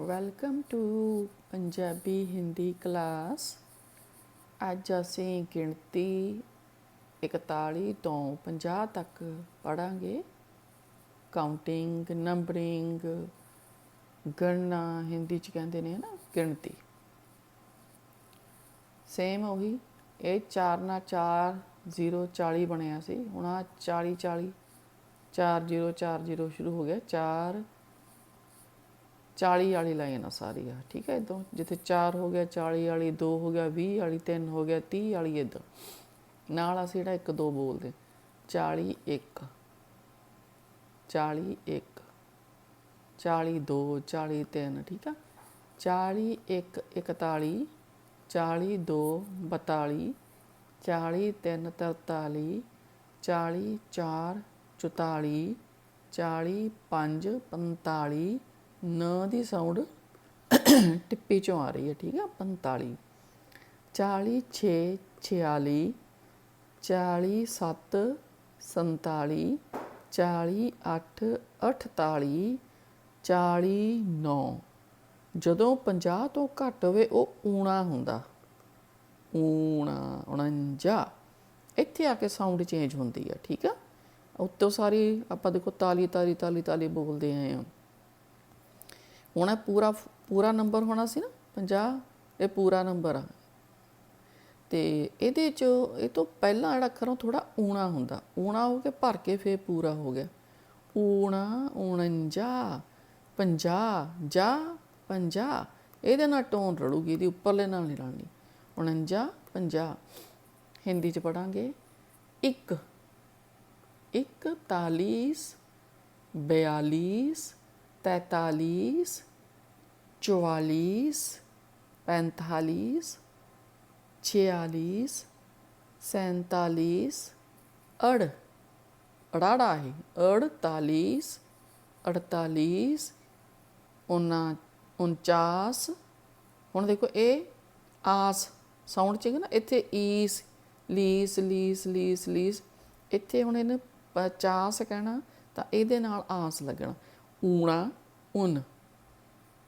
Welcome to Punjabi Hindi class ਅੱਜ ਅਸੀਂ ਗਿਣਤੀ 41 ਤੋਂ 50 ਤੱਕ ਪੜਾਂਗੇ ਕਾਊਂਟਿੰਗ ਨੰਬਰਿੰਗ ਗਣਨਾ ਹਿੰਦੀ ਚ ਕਹਿੰਦੇ ਨੇ ਨਾ ਗਿਣਤੀ। ਸੇਮ ਉਹੀ, ਇਹ 4 ਨਾਲ 4 0 40 ਬਣਿਆ ਸੀ। ਹੁਣ ਆ 40 40 4 0 4 0 ਸ਼ੁਰੂ ਹੋ ਗਿਆ। 4 40 ਵਾਲੀ ਲਾਈਨ ਆ ਸਾਰੀ ਆ, ਠੀਕ ਹੈ ਇਦੋਂ ਜਿੱਥੇ 4 ਹੋ ਗਿਆ 40 ਵਾਲੀ 2 ਹੋ ਗਿਆ 20 ਵਾਲੀ 3 ਹੋ ਗਿਆ 30 ਵਾਲੀ ਇਦੋਂ ਨਾਲ ਅਸੀਂ ਜਿਹੜਾ 1 2 ਬੋਲਦੇ 40 1 40 1 40 2 40 3 ਠੀਕ ਆ? 40 1 41 40 2 42 40 3 43 40 4 44 40 5 45 ਨ ਦੀ ਸਾਊਂਡ ਟਿੱਪੀ ਚੋਂ ਆ ਰਹੀ ਹੈ, ਠੀਕ ਹੈ 45 40 6 46 40 7 47 40 8 48 40 9 ਜਦੋਂ 50 ਤੋਂ ਘੱਟ ਹੋਵੇ, ਉਹ ਊਣਾ ਹੁੰਦਾ। ਊਣਾ 49 ਇੱਥੇ ਆ ਕੇ ਸਾਊਂਡ ਚੇਂਜ ਹੁੰਦੀ ਹੈ, ਠੀਕ ਆ ਉੱਤੋਂ ਸਾਰੀ ਆਪਾਂ ਦੇਖੋ ਤਾਲੀ ਤਾਲੀ ਤਾਲੀ ਤਾਲੀ ਬੋਲਦੇ ਆਏ ਆ ਹੁਣ ਇਹ ਪੂਰਾ ਪੂਰਾ ਨੰਬਰ ਹੋਣਾ ਸੀ ਨਾ 50 ਇਹ ਪੂਰਾ ਨੰਬਰ ਆ। ਤੇ ਇਹਦੇ ਚ, ਇਹ ਤੋਂ ਪਹਿਲਾਂ ਜਿਹੜਾ ਅੱਖਰ ਉਹ ਥੋੜਾ ਊਣਾ ਹੁੰਦਾ। ਊਣਾ ਹੋ ਕੇ ਭਰ ਕੇ ਫੇਰ ਪੂਰਾ ਹੋ ਗਿਆ। ਊਣਾ 49 50 ਜਾ 50 ਇਹਦੇ ਨਾਲ ਟੋਨ ਰਲੂਗੀ, ਇਹਦੀ ਉੱਪਰਲੇ ਨਾਲ ਨਹੀਂ ਰਲਣੀ। 49 50 ਹਿੰਦੀ ਚ ਪੜਾਂਗੇ। 1 41 42 तैतालीस चौवालीस पैंतालीस छियालीस सैंतालीस अड़ अड़ाड़ा है अड़तालीस अड़तालीस उना उनचास ਹੁਣ ਦੇਖੋ ਇਹ ਆਸ ਸਾਊਂਡ ਚ ਹੈਗਾ ਨਾ ਇੱਥੇ ਈਸ ਲੀਸ ਲੀਸ ਲੀਸ ਲੀਸ ਇੱਥੇ ਹੁਣ ਇਹਨੂੰ 50 ਕਹਿਣਾ ਤਾਂ ਇਹਦੇ ਨਾਲ ਆਸ ਲੱਗਣਾ ਊਣਾ ਉਨ,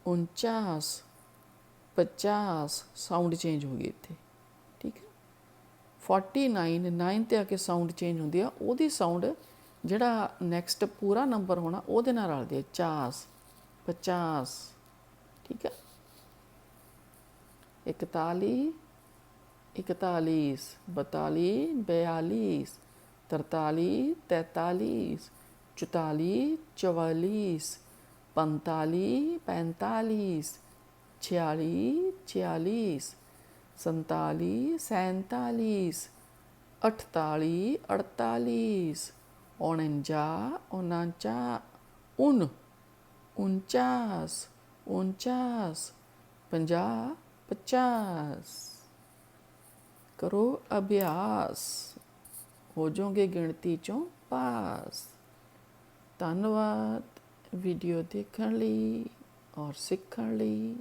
ਉਨਚਾਸ पचास ਸਾਊਂਡ ਚੇਂਜ ਹੋ ਗਈ ਇੱਥੇ, ਠੀਕ ਹੈ? 49 9 ਤੇ ਆ ਕੇ ਸਾਊਂਡ ਚੇਂਜ ਹੁੰਦੀ ਆ, ਉਹਦੀ ਸਾਊਂਡ ਜਿਹੜਾ ਨੈਕਸਟ ਪੂਰਾ ਨੰਬਰ ਹੋਣਾ, ਉਹਦੇ ਨਾਲ ਰਲਦੇ ਆ 40 50 ਠੀਕ ਹੈ? 41 41 42 42 43 43 44 44 ਪੰਤਾਲੀ ਪੈਂਤਾਲੀਸ ਛਿਆਲੀ, ਛਿਆਲੀਸ, ਸੰਤਾਲੀ, ਸੈਂਤਾਲੀਸ, ਅਠਤਾਲੀ, ਅੜਤਾਲੀਸ, ਉਣੰਜਾ ਉਨਾਂਚਾ ਉਨ ਉਨਚਾਸ ਉਨਚਾਸ ਪੰਜਾਹ, ਪਚਾਸ। ਕਰੋ ਅਭਿਆਸ। ਹੋ ਜਾਓਗੇ ਗਿਣਤੀ ਚੋਂ ਪਾਸ। ਧੰਨਵਾਦ। ਵੀਡੀਓ ਦੇਖਣ ਲਈ ਔਰ ਸਿੱਖਣ ਲਈ